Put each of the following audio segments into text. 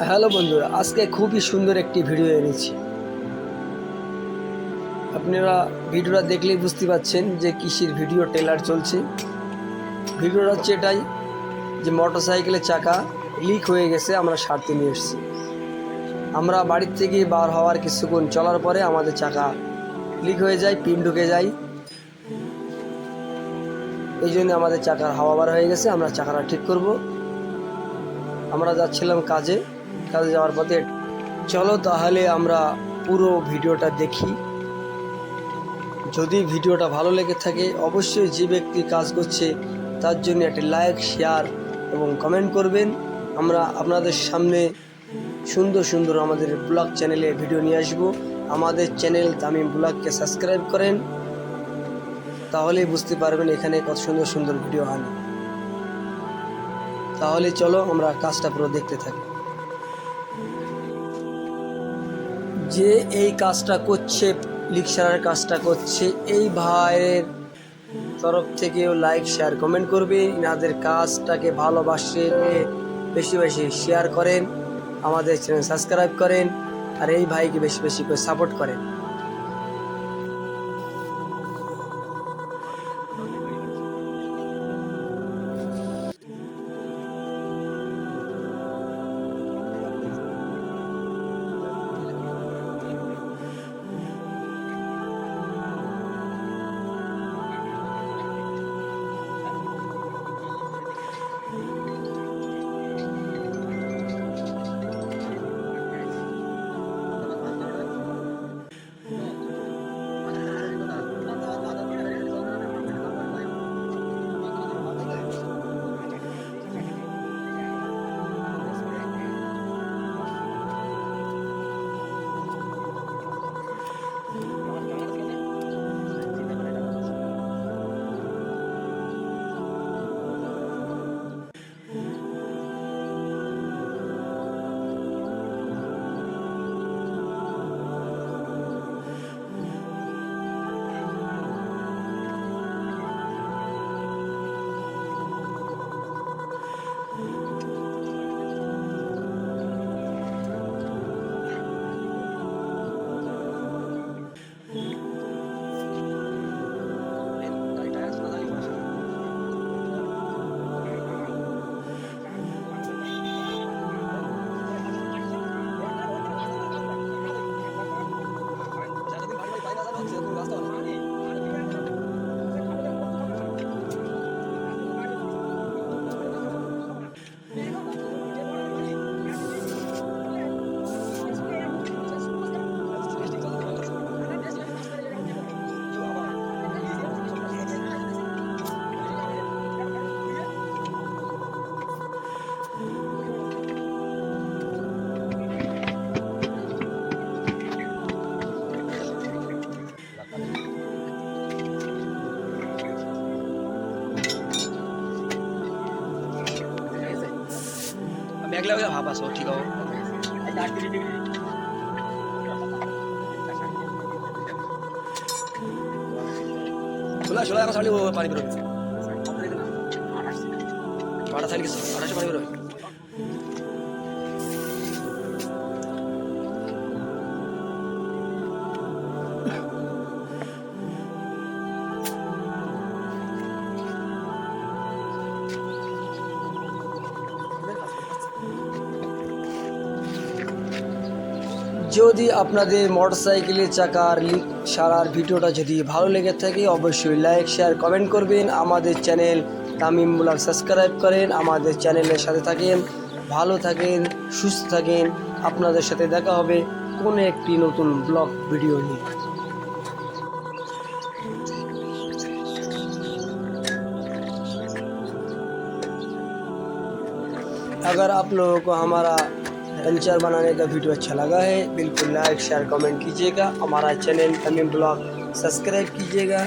Hello বন্ধুরা, আজকে খুবই সুন্দর একটি ভিডিও এনেছি। আপনারা ভিডিওটা দেখলেই বুঝতে পাচ্ছেন যে কৃষির ভিডিও টেলার চলছে। ভিডিওটা হচ্ছে এটাই যে মোটর সাইকেলের চাকা লিক হয়ে গেছে, আমরা সারতে নিয়ে এসেছি। আমরা বাড়ির থেকে বার হওয়ার কিছুক্ষণ চলার পরে আমাদের চাকা লিক হয়ে যায়, পিন ঢুকে যায়। এই জন্য আমাদের চাকার হাওয়া বার হয়ে গেছে, আমরা চাকাটা ঠিক করব। আমরা যাচ্ছিলাম কাজে। কাজে যাওয়ার পথে। চলো তাহলে আমরা পুরো ভিডিওটা দেখি। যদি ভিডিওটা ভালো লেগে থাকে, অবশ্যই যে ব্যক্তি কাজ করছে, তার জন্য একটি লাইক, শেয়ার এবং কমেন্ট করবেন। আমরা আপনাদের সামনে সুন্দর সুন্দর আমাদের ব্লগ চ্যানেলে ভিডিও নিয়ে আসব। আমাদের চ্যানেল তামিম ব্লগকে সাবস্ক্রাইব করেন, তাহলেই বুঝতে পারবেন এখানে কত সুন্দর সুন্দর ভিডিও আনি তাহলে চলো আমরা কাজটা পুরো দেখতে থাকি। যে এই কাজটা করছে লিকসারের কাজটা করছে, এই ভাইয়ের তরফ থেকেও লাইক শেয়ার কমেন্ট করবে। ইনাদের কাজটাকে ভালোবাসে, বেশি বেশি শেয়ার করেন, আমাদের চ্যানেল সাবস্ক্রাইব করেন, আর এই ভাইকে বেশি বেশি করে সাপোর্ট করেন। মেঘলা ভাব আছো, ঠিক আছে? ষোলো ষোলো এখন ছাড়লে পানি বেরোবে আটা ছাড়লে আঠাশে পানি বেরোবে যদি আপনাদের মোটরসাইকেলের চাকার লিক সারার ভিডিওটা যদি ভালো লেগে থাকে অবশ্যই লাইক শেয়ার কমেন্ট করবেন আমাদের চ্যানেল তামিম ব্লগ সাবস্ক্রাইব করেন আমাদের চ্যানেলের সাথে থাকেন ভালো থাকেন সুস্থ থাকেন আপনাদের সাথে দেখা হবে কোনো একটি নতুন ব্লগ ভিডিও নিয়ে अगर आप लोगों को हमारा कल्चर बनाने का वीडियो अच्छा लगा है बिल्कुल लाइक शेयर कमेंट कीजिएगा। हमारा चैनल तमीम ब्लॉग सब्सक्राइब कीजिएगा।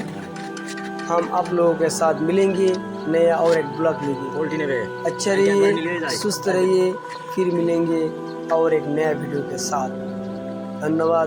हम आप लोगों के साथ मिलेंगे नया और एक ब्लॉग लेंगे अच्छा रहिए सुस्त रहिए फिर मिलेंगे और एक नया वीडियो के साथ। धन्यवाद।